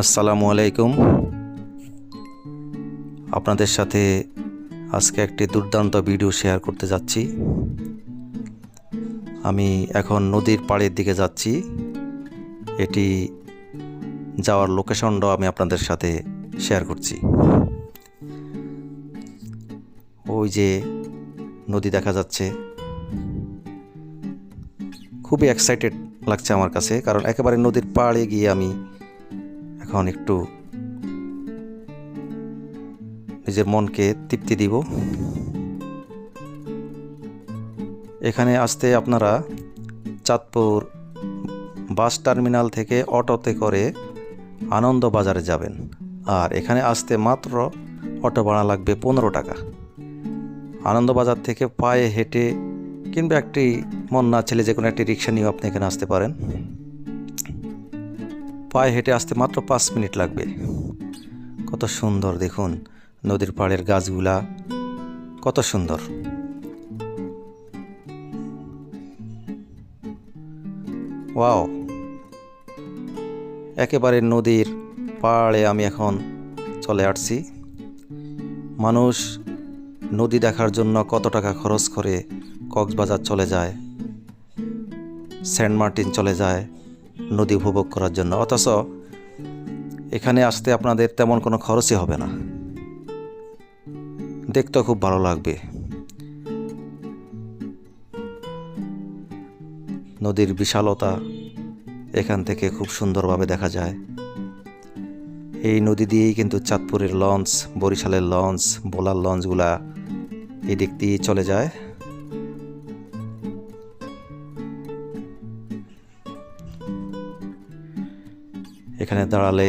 আসসালামু আলাইকুম। আপনাদের সাথে আজকে একটি দুর্দান্ত ভিডিও শেয়ার করতে যাচ্ছি। আমি এখন নদীর পাড়ের দিকে যাচ্ছি। এটি যাওয়ার লোকেশনটাও আমি আপনাদের সাথে শেয়ার করছি। ওই যে নদী দেখা যাচ্ছে। খুবই এক্সাইটেড লাগছে আমার কাছে, কারণ একেবারে নদীর পাড়ে গিয়ে আমি এখন একটু নিজের মনকে তৃপ্তি দিব। এখানে আসতে আপনারা চাঁদপুর বাস টার্মিনাল থেকে অটোতে করে আনন্দ বাজারে যাবেন। আর এখানে আসতে মাত্র অটো ভাড়া লাগবে পনেরো টাকা। আনন্দবাজার থেকে পায়ে হেঁটে কিংবা একটি মন না ছেলে যে কোনো একটি রিক্সা নিয়েও আপনি এখানে আসতে পারেন। পায়ে হেঁটে আসতে মাত্র পাঁচ মিনিট লাগবে। কত সুন্দর, দেখুন, নদীর পাড়ের গাছগুলা। কত সুন্দর। ওয়াও। একেবারে নদীর পাড়ে আমি এখন চলে আসছি। মানুষ নদী দেখার জন্য কত টাকা খরচ করে কক্সবাজার চলে যায়, সেন্ট মার্টিন চলে যায় নদী উপভোগ করার জন্য। অথচ এখানে আসতে আপনাদের তেমন কোনো খরচই হবে না। দেখতেও খুব ভালো লাগবে। নদীর বিশালতা এখান থেকে খুব সুন্দরভাবে দেখা যায়। এই নদী দিয়েই কিন্তু চাঁদপুরের লঞ্চ, বরিশালের লঞ্চ, বোলার লঞ্চগুলা এই দিক দিয়ে চলে যায়। এখানে দাঁড়ালে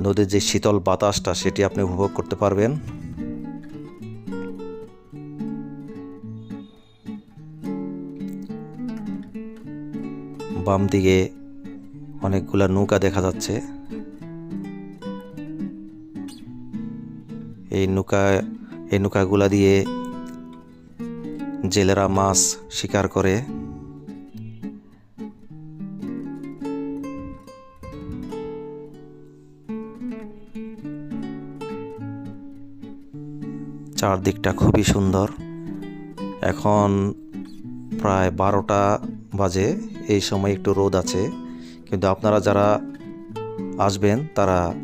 নদীর যে শীতল বাতাসটা সেটি আপনি উপভোগ করতে পারবেন। বাম দিকে অনেকগুলা নৌকা দেখা যাচ্ছে। এই নৌকা, এই নৌকাগুলা দিয়ে জেলেরা মাছ শিকার করে। চারদিকটা খুবই সুন্দর। এখন প্রায় বারোটা বাজে, এই সময় একটু রোদ আছে। কিন্তু আপনারা যারা আসবেন, তারা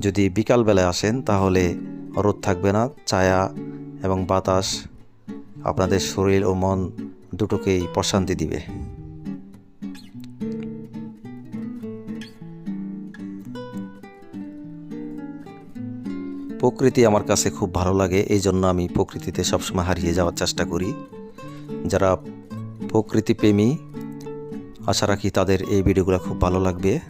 যদি বিকালবেলায় আসেন, তাহলে রোদ থাকবে না, ছায়া এবং বাতাস আপনাদের শরীর ও মন দুটোকেই প্রশান্তি দিবে। প্রকৃতি আমার কাছে খুব ভালো লাগে, এই জন্য আমি প্রকৃতিতে সবসময় হারিয়ে যাওয়ার চেষ্টা করি। যারা প্রকৃতি প্রেমী, আশা রাখি তাদের এই ভিডিওগুলো খুব ভালো লাগবে।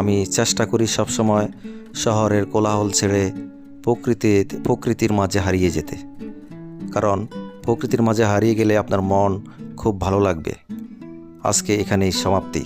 আমি চেষ্টা করি সবসময় শহরের কোলাহল ছেড়ে প্রকৃতি প্রকৃতির মাঝে হারিয়ে যেতে। কারণ প্রকৃতির মাঝে হারিয়ে গেলে আপনার মন খুব ভালো লাগবে। আজকে এখানেই সমাপ্তি।